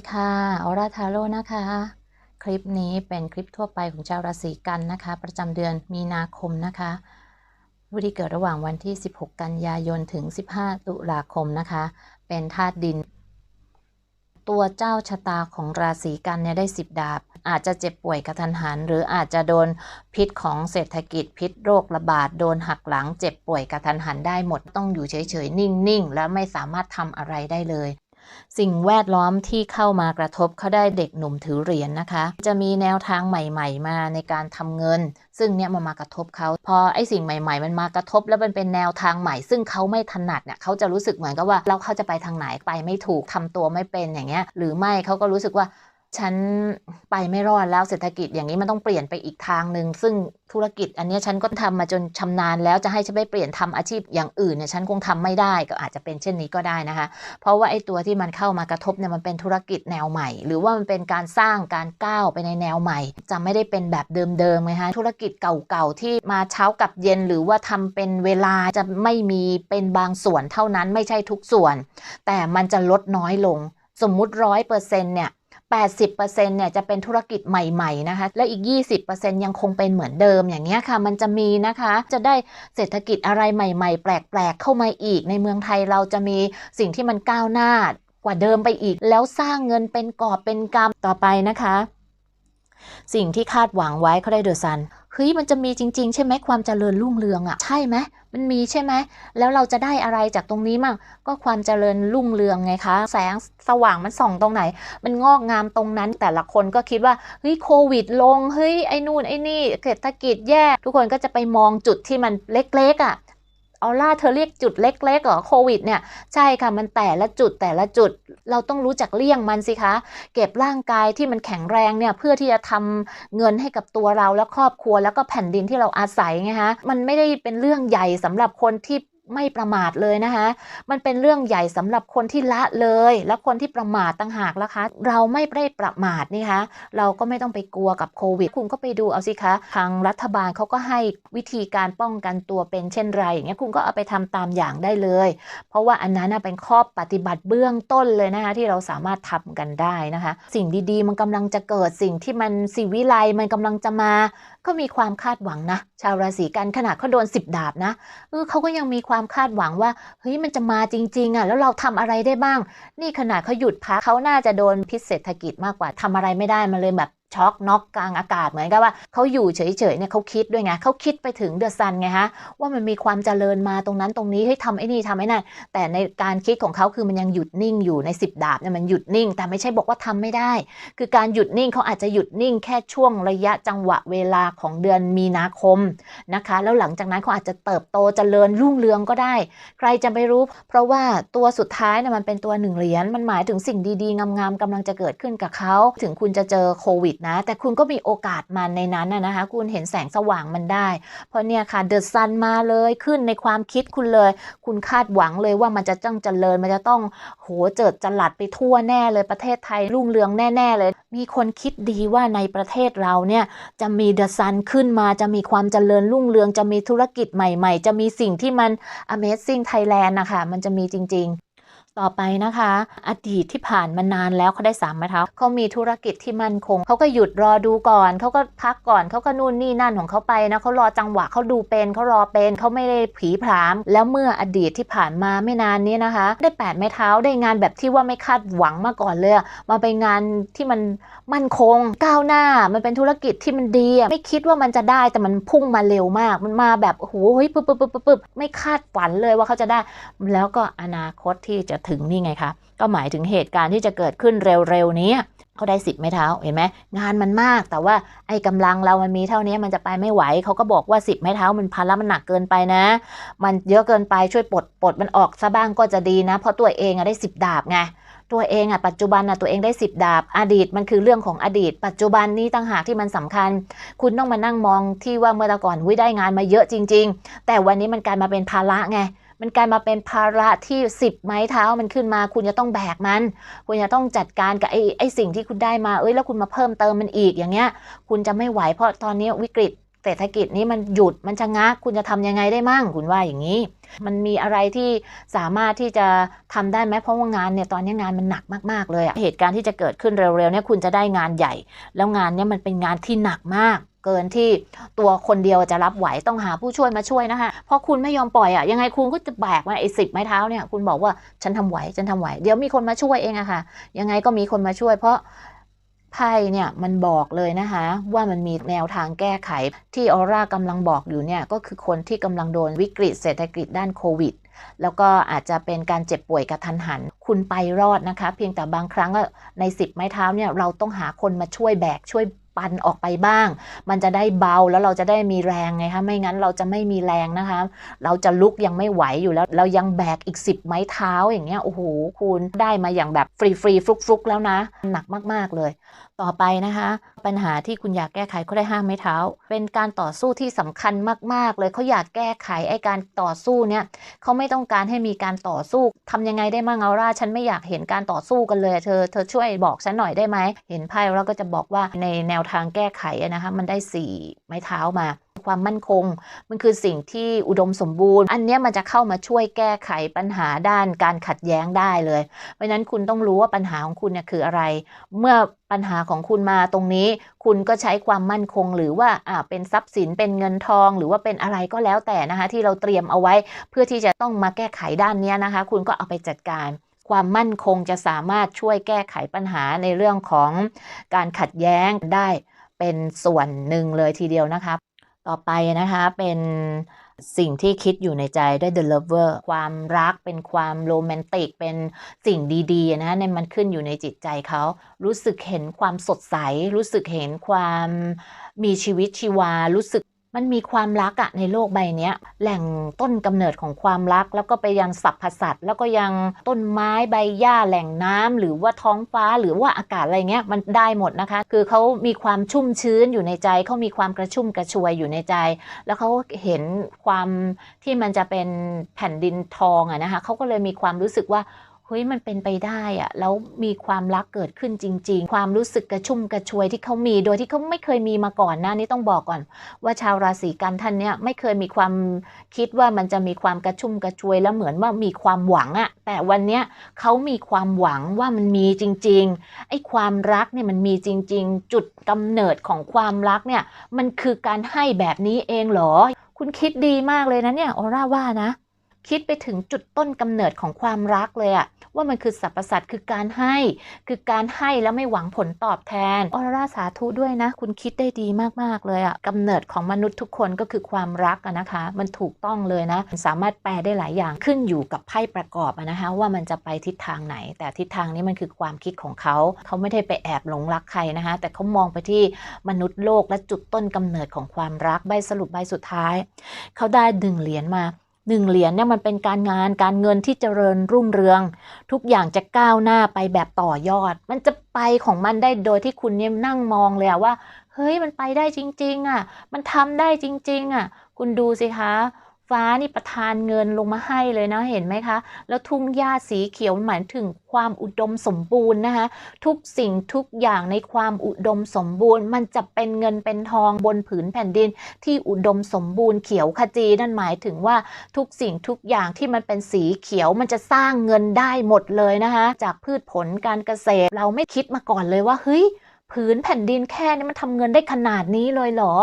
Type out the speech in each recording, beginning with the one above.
ีค่ะออร่าทาโร่นะคะ คลิปนี้เป็นคลิปทั่วไปของชาวราศีกันนะคะ ประจำเดือนมีนาคมนะคะผู้ที่เกิดระหว่างวันที่ 16 กันยายนถึง 15 ตุลาคมนะคะ เป็นธาตุดิน ตัวเจ้าชะตาของราศีกันเนี่ยได้ 10 ดาบ อาจจะเจ็บป่วยกระทันหัน หรืออาจจะโดนพิษของเศรษฐกิจพิษโรคระบาด โดนหักหลัง เจ็บป่วยกระทันหันได้หมด ต้องอยู่เฉยๆ นิ่งๆ และไม่สามารถทำอะไรได้เลย สิ่งแวดล้อมที่เข้ามากระทบเขาได้เด็กหนุ่มถือเหรียญนะคะ จะมีแนวทางใหม่ ๆ มาในการทำเงิน ซึ่งเนี่ยมันมากระทบเขาพอไอ้สิ่งใหม่ ๆ มันมากระทบ แล้วมันเป็นแนวทางใหม่ ซึ่งเขาไม่ถนัดเนี่ยเขาจะรู้สึกเหมือนกับว่าเราเขาจะไปทางไหนไปไม่ถูกทำตัวไม่เป็นอย่างเงี้ยหรือไม่เขาก็รู้สึกว่า ฉันไปไม่รอดแล้วเศรษฐกิจอย่างนี้มันต้องเปลี่ยนไปอีกทางหนึ่งซึ่งธุรกิจ อันนี้ฉันก็ทำมาจนชำนาญแล้วจะให้ฉันไปเปลี่ยนทำอาชีพอย่างอื่นเนี่ยฉันคงทำไม่ได้ก็อาจจะเป็นเช่นนี้ก็ได้นะคะ เพราะว่าไอ้ตัวที่มันเข้ามากระทบเนี่ยมันเป็นธุรกิจแนวใหม่ หรือว่ามันเป็นการสร้างการก้าวไปในแนวใหม่ จะไม่ได้เป็นแบบเดิมๆไงฮะธุรกิจเก่าๆที่มาเช้ากับเย็นหรือว่าทำเป็นเวลาจะไม่มีเป็นบางส่วนเท่านั้นไม่ใช่ทุกส่วน แต่มันจะลดน้อยลง สมมุติร้อยเปอร์เซ็นต์เนี่ย 80%เนี่ยจะเป็นธุรกิจใหม่ๆนะคะ และอีก 20%ยังคงเป็นเหมือนเดิมอย่างเงี้ยค่ะ มันจะมีนะคะ จะได้เศรษฐกิจอะไรใหม่ๆ แปลกๆ เข้ามาอีก ในเมืองไทยเราจะมีสิ่งที่มันก้าวหน้ากว่าเดิมไปอีก แล้วสร้างเงินเป็นกอบเป็นกำต่อไปนะคะ สิ่งที่คาดหวังไว้เขาได้เดอะซัน เฮ้ยมันจะมีจริง ๆ ใช่ไหมความเจริญรุ่งเรืองอะ่ะ ใช่ไหมมันมีใช่ไหมแล้วเราจะได้อะไรจากตรงนี้มั่งก็ความเจริญรุ่งเรืองไงคะ แสงสว่างมันส่องตรงไหน มันงอกงามตรงนั้น แต่ละคนก็คิดว่าเฮ้ยโควิดลงเฮ้ยไอ้นู่นไอ้นี่เศรษฐกิจแย่ ทุกคนก็จะไปมองจุดที่มันเล็กๆอะ่ะ ออล่าเธอเรียกจุดเล็กๆเหรอโควิดเนี่ยใช่ค่ะมันแต่ละจุดแต่ละจุดเราต้องรู้จักเลี่ยงมันสิคะ เก็บร่างกายที่มันแข็งแรงเนี่ยเพื่อที่จะทำเงินให้กับตัวเราและครอบครัว แล้วก็แผ่นดินที่เราอาศัยไงฮะมันไม่ได้เป็นเรื่องใหญ่สำหรับคนที่ ไม่ประมาทเลยนะคะ มันเป็นเรื่องใหญ่สำหรับคนที่ละเลย และคนที่ประมาทต่างหากละคะ เราไม่ได้ประมาทนี่คะเราก็ไม่ต้องไปกลัวกับโควิด คุณก็ไปดูเอาสิคะทางรัฐบาลเขาก็ให้วิธีการป้องกันตัวเป็นเช่นไรอย่างเงี้ยคุณก็เอาไปทำตามอย่างได้เลย เพราะว่าอันนั้นเป็นข้อปฏิบัติเบื้องต้นเลยนะคะที่เราสามารถทำกันได้นะคะ สิ่งดีๆ มันกำลังจะเกิดสิ่งที่มันสิวิไลมันกำลังจะมา ก็มีความคาดหวังนะ ชาวราศีกันขนาดเขาโดนสิบดาบนะเออเขาก็ยังมีความคาดหวังว่าเฮ้ยมันจะมาจริงๆอะแล้วเราทำอะไรได้บ้าง นี่ขนาดเขาหยุดพักเขาน่าจะโดนพิษเศรษฐกิจมากกว่าทำอะไรไม่ได้มาเลยแบบ ช็อกน็อกกลางอากาศเหมือนกับว่าเขาอยู่เฉยๆเนี่ยเขาคิดด้วยไงเขาคิดไปถึงเดอะซันไงฮะว่ามันมีความเจริญมาตรงนั้นตรงนี้ให้ทำไอ้นี่ทำไอ้นั่นแต่ในการคิดของเขาคือมันยังหยุดนิ่งอยู่ใน 10 ดาบเนี่ยมันหยุดนิ่ง แต่ไม่ใช่บอกว่าทำไม่ได้ คือการหยุดนิ่งเขาอาจจะหยุดนิ่งแค่ช่วงระยะจังหวะเวลาของเดือนมีนาคมนะคะ แล้วหลังจากนั้นเขาอาจจะเติบโตเจริญรุ่งเรืองก็ได้ ใครจะไปรู้ เพราะว่าตัวสุดท้ายเนี่ยมันเป็นตัวหนึ่งเหรียญมันหมายถึงสิ่งดีๆงามๆกำลังจะเกิดขึ้นกับเขาถึงคุณจะเจอโควิดนะ แต่คุณก็มีโอกาสมาในนั้นนะคะ คุณเห็นแสงสว่างมันได้ เพราะเนี่ยค่ะเดอะซันมาเลยขึ้นในความคิดคุณเลย คุณคาดหวังเลยว่ามันจะต้องเจริญ มันจะต้องโหเจิดจลัดไปทั่วแน่เลยประเทศไทยรุ่งเรืองแน่ ๆ เลย มีคนคิดดีว่าในประเทศเราเนี่ยจะมีเดอะซันขึ้นมาจะมีความเจริญรุ่งเรืองจะมีธุรกิจใหม่ ๆ จะมีสิ่งที่มัน Amazing Thailand นะคะมันจะมีจริง ๆ ต่อไปนะคะ อดีตที่ผ่านมานานแล้วเขาได้สามไม้เท้าเขามีธุรกิจที่มั่นคงเขาก็หยุดรอดูก่อนเขาก็พักก่อนเขาก็นู่นนี่นั่นของเขาไปนะเขารอจังหวะเขาดูเป็นเขารอเป็นเขาไม่ได้ผีผาม แล้วเมื่ออดีตที่ผ่านมาไม่นานนี้นะคะ ได้แปดไม้เท้าได้งานแบบที่ว่าไม่คาดหวังมาก่อนเลยมาไปงานที่มันมั่นคงก้าวหน้ามันเป็นธุรกิจที่มันดีไม่คิดว่ามันจะได้แต่มันพุ่งมาเร็วมาก มันมาแบบโอ้โหเฮ้ยปึ๊บปึ๊บปึ๊บปึ๊บไม่คาดฝันเลยว่าเขาจะได้ แล้วก็อนาคตที่จะถึงนี่ไงคะ ก็หมายถึงเหตุการณ์ที่จะเกิดขึ้นเร็วๆนี้เขาได้สิบไม่เท้าเห็นไหมงานมันมาก แต่ว่าไอ้กำลังเรามันมีเท่านี้มันจะไปไม่ไหวเขาก็บอกว่าสิบไม้เท้ามันพันแล้วมันหนักเกินไปนะ มันเยอะเกินไปช่วยปลดปลดมันออกซะบ้างก็จะดีนะ เพราะตัวเองอะได้สิบดาบไงตัวเองอะปัจจุบันอะตัวเองได้สิบดาบ อดีตมันคือเรื่องของอดีต ปัจจุบันนี้ต่างหากที่มันสำคัญ คุณต้องมานั่งมองที่ว่าเมื่อตะก่อนวิได้งานมาเยอะจริง ๆ แต่วันนี้มันกลายมาเป็นภาระไง มันกลายมาเป็นภาระที่สิบไม้เท้ามันขึ้นมา คุณจะต้องแบกมัน คุณจะต้องจัดการกับไอ้ไอ้สิ่งที่คุณได้มาเอ้ยแล้วคุณมาเพิ่มเติมมันอีกอย่างเงี้ย คุณจะไม่ไหวเพราะตอนนี้วิกฤตเศรษฐกิจนี้มันหยุดมันชะงักคุณจะทำยังไงได้มั่งคุณว่าอย่างนี้ มันมีอะไรที่สามารถที่จะทำได้ไหมเพราะว่างานเนี่ยตอนนี้งานมันหนักมากๆเลยอะเหตุการณ์ที่จะเกิดขึ้นเร็วๆเนี่ยคุณจะได้งานใหญ่ แล้วงานเนี่ยมันเป็นงานที่หนักมาก เกินที่ตัวคนเดียวจะรับไหวต้องหาผู้ช่วยมาช่วยนะคะเพราะคุณไม่ยอมปล่อยอะยังไงคุณก็จะแบกมาไอ้สิบไม้เท้าเนี่ยคุณบอกว่าฉันทำไหวฉันทำไหว เดี๋ยวมีคนมาช่วยเองอะค่ะ ยังไงก็มีคนมาช่วย เพราะไพ่เนี่ยมันบอกเลยนะคะว่ามันมีแนวทางแก้ไขที่ออร่ากำลังบอกอยู่เนี่ยก็คือคนที่กำลังโดนวิกฤตเศรษฐกิจด้านโควิด แล้วก็อาจจะเป็นการเจ็บป่วยกระทันหัน คุณไปรอดนะคะ เพียงแต่บางครั้งอะในสิบไม้เท้าเนี่ยเราต้องหาคนมาช่วยแบกช่วย ปันออกไปบ้าง มันจะได้เบาแล้วเราจะได้มีแรงไงคะไม่งั้นเราจะไม่มีแรงนะคะ เราจะลุกยังไม่ไหวอยู่แล้ว เรายังแบกอีก 10 ไม้เท้าอย่างเงี้ยโอ้โหคุณได้มาอย่างแบบฟรีฟรีฟลุกฟลุกแล้วนะ หนักมากๆเลย ต่อไปนะคะ ปัญหาที่คุณอยากแก้ไขเขาได้ห้าไม้เท้า เป็นการต่อสู้ที่สำคัญมากๆ เลยเขาอยากแก้ไขไอ้การต่อสู้เนี่ยเขาไม่ต้องการให้มีการต่อสู้ทำยังไงได้มั่งเอาร่าฉันไม่อยากเห็นการต่อสู้กันเลย เธอเธอช่วยบอกฉันหน่อยได้ไหมเห็นไพ่แล้วก็จะบอกว่าในแนวทางแก้ไขนะคะมันได้สี่ไม้เท้ามา ความมั่นคง มันคือสิ่งที่อุดมสมบูรณ์ อันนี้มันจะเข้ามาช่วยแก้ไขปัญหาด้านการขัดแย้งได้เลย เพราะฉะนั้นคุณต้องรู้ว่าปัญหาของคุณเนี่ยคืออะไร เมื่อปัญหาของคุณมาตรงนี้ คุณก็ใช้ความมั่นคงหรือว่าอ่าเป็นทรัพย์สินเป็นเงินทอง หรือว่าเป็นอะไรก็แล้วแต่นะคะที่เราเตรียมเอาไว้ เพื่อที่จะต้องมาแก้ไขด้านนี้นะคะ คุณก็เอาไปจัดการ ความมั่นคงจะสามารถช่วยแก้ไขปัญหาในเรื่องของการขัดแย้งได้เป็นส่วนหนึ่งเลยทีเดียวนะคะ ต่อไปนะคะเป็นสิ่งที่คิดอยู่ในใจด้วย The Lover ความรักเป็นความโรแมนติก เป็นสิ่งดีๆนะในมันขึ้นอยู่ในจิตใจเขา รู้สึกเห็นความสดใส รู้สึกเห็นความมีชีวิตชีวา รู้สึก มันมีความรักอะในโลกใบนี้แหล่งต้นกำเนิดของความรัก แล้วก็ไปยังสรรพสัตว์แล้วก็ยังต้นไม้ใบหญ้าแหล่งน้ำหรือว่าท้องฟ้าหรือว่าอากาศอะไรเงี้ยมันได้หมดนะคะ คือเขามีความชุ่มชื้นอยู่ในใจเขามีความกระชุ่มกระชวยอยู่ในใจ แล้วเขาเห็นความที่มันจะเป็นแผ่นดินทองอะนะคะเขาก็เลยมีความรู้สึกว่า เฮ้ยมันเป็นไปได้อะแล้วมีความรักเกิดขึ้นจริง ๆ ความรู้สึกกระชุ่มกระชวยที่เขามี โดยที่เขาไม่เคยมีมาก่อนหน้านี้ต้องบอกก่อน ว่าชาวราศีกันท่านเนี้ยไม่เคยมีความคิดว่ามันจะมีความกระชุ่มกระชวยแล้วเหมือนว่ามีความหวังอะแต่วันเนี้ยเขามีความหวังว่ามันมีจริง ๆ ไอ้ความรักเนี่ยมันมีจริง ๆ จุดกำเนิดของความรักเนี่ยมันคือการให้แบบนี้เองเหรอ คุณคิดดีมากเลยนะเนี่ยออร่าว่านะ คิดไปถึงจุดต้นกำเนิดของความรักเลยอะว่ามันคือสรรพสัตว์คือการให้ คือการให้แล้วไม่หวังผลตอบแทนออร่าสาธุด้วยนะ คุณคิดได้ดีมาก ๆ เลยอะกำเนิดของมนุษย์ทุกคนก็คือความรักอะนะคะ มันถูกต้องเลยนะสามารถแปลได้หลายอย่างขึ้นอยู่กับไพ่ประกอบอะนะคะ ว่ามันจะไปทิศทางไหน แต่ทิศทางนี้มันคือความคิดของเขาเขาไม่ได้ไปแอบหลงรักใครนะคะ แต่เขามองไปที่มนุษย์โลกและจุดต้นกำเนิดของความรักใบสรุปใบสุดท้าย เขาได้ดึงเหรียญมา หนึ่งเหรียญเนี่ยมันเป็นการงานการเงินที่เจริญรุ่งเรือง ทุกอย่างจะก้าวหน้าไปแบบต่อยอด มันจะไปของมันได้โดยที่คุณเนี่ยนั่งมองเลยว่า เฮ้ยมันไปได้จริง ๆ อะ มันทำได้จริง ๆ อะ คุณดูสิคะ ฟ้านี่ประทานเงินลงมาให้เลยนะเห็นไหมคะ แล้วทุ่งหญ้าสีเขียวหมายถึงความอุดมสมบูรณ์นะคะ ทุกสิ่งทุกอย่างในความอุดมสมบูรณ์ มันจะเป็นเงินเป็นทองบนผืนแผ่นดิน ที่อุดมสมบูรณ์เขียวขจี นั่นหมายถึงว่าทุกสิ่งทุกอย่างที่มันเป็นสีเขียวมันจะสร้างเงินได้หมดเลยนะคะ จากพืชผลการเกษตรเราไม่คิดมาก่อนเลยว่าเฮ้ย ผืนแผ่นดินแค่นี้มันทำเงินได้ขนาดนี้เลยเหรอ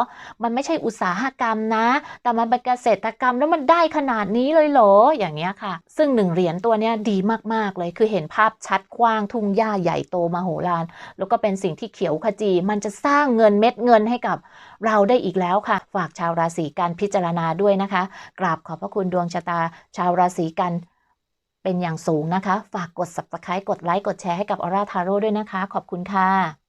มันไม่ใช่อุตสาหกรรมนะ แต่มันเป็นเกษตรกรรมแล้วมันได้ขนาดนี้เลยเหรอ อย่างเงี้ยค่ะ ซึ่งหนึ่งเหรียญตัวเนี้ยดีมากๆเลย คือเห็นภาพชัดกว้างทุ่งหญ้าใหญ่โตมโหฬาร แล้วก็เป็นสิ่งที่เขียวขจี มันจะสร้างเงินเม็ดเงินให้กับเราได้อีกแล้วค่ะ ฝากชาวราศีกันพิจารณาด้วยนะคะ กราบขอบพระคุณดวงชะตา ชาวราศีกันเป็นอย่างสูงนะคะ ฝากกด subscribe กดไลค์ กดแชร์ให้กับออร่าทาโร่ด้วยนะคะ ขอบคุณค่ะ